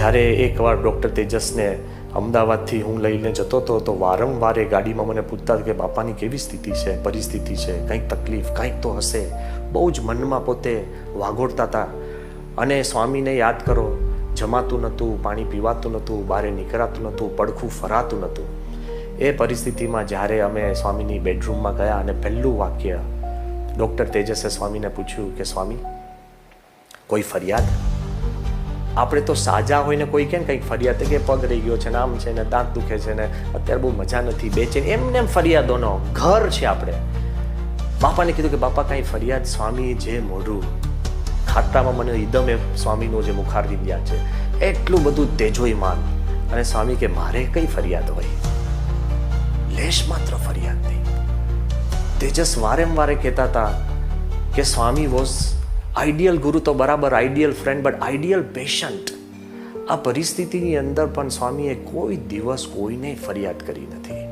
જ્યારે એકવાર ડૉક્ટર તેજસને અમદાવાદથી હું લઈને જતો હતો, તો વારંવાર એ ગાડીમાં મને પૂછતા કે, બાપાની કેવી સ્થિતિ છે? પરિસ્થિતિ છે? કંઈક તકલીફ? કંઈક તો હશે. બહુ જ મનમાં પોતે વાગોળતા હતા. અને સ્વામીને યાદ કરો, જમાતું નહોતું, પાણી પીવાતું નહોતું, બહાર નીકળાતું નહોતું, પડખું ફરાતું નહોતું. એ પરિસ્થિતિમાં જ્યારે અમે સ્વામીની બેડરૂમમાં ગયા અને પહેલું વાક્ય ડૉક્ટર તેજસે સ્વામીને પૂછ્યું કે, સ્વામી, કોઈ ફરિયાદ? આપણે તો સાજા હોય ને કોઈ કે કંઈક ફરિયાદ કે પગ રહી ગયો છે ને આમ છે ને દાંત દુખે છે ને અત્યારે બહુ મજા નથી બેચેન એમને એમ ફરિયાદોનો ઘર છે આપણે. બાપાને કીધું કે બાપા કાંઈ ફરિયાદ સ્વામી જે મોઢું ખાતામાં મને ઈદમ એ સ્વામીનો જે મુખાર વિદ્યા છે, એટલું બધું તેજોઈમાન અને સ્વામી કે મારે કઈ ફરિયાદ હોય? લેશ માત્ર ફરિયાદ નહીં. તેજસ વારે કહેતા હતા કે સ્વામી વોઝ આઈડિયલ ગુરુ તો બરાબર ideal friend but ideal patient આ પરિસ્થિતિની અંદર પણ સ્વામીએ કોઈ દિવસ કોઈને ફરિયાદ કરી નથી.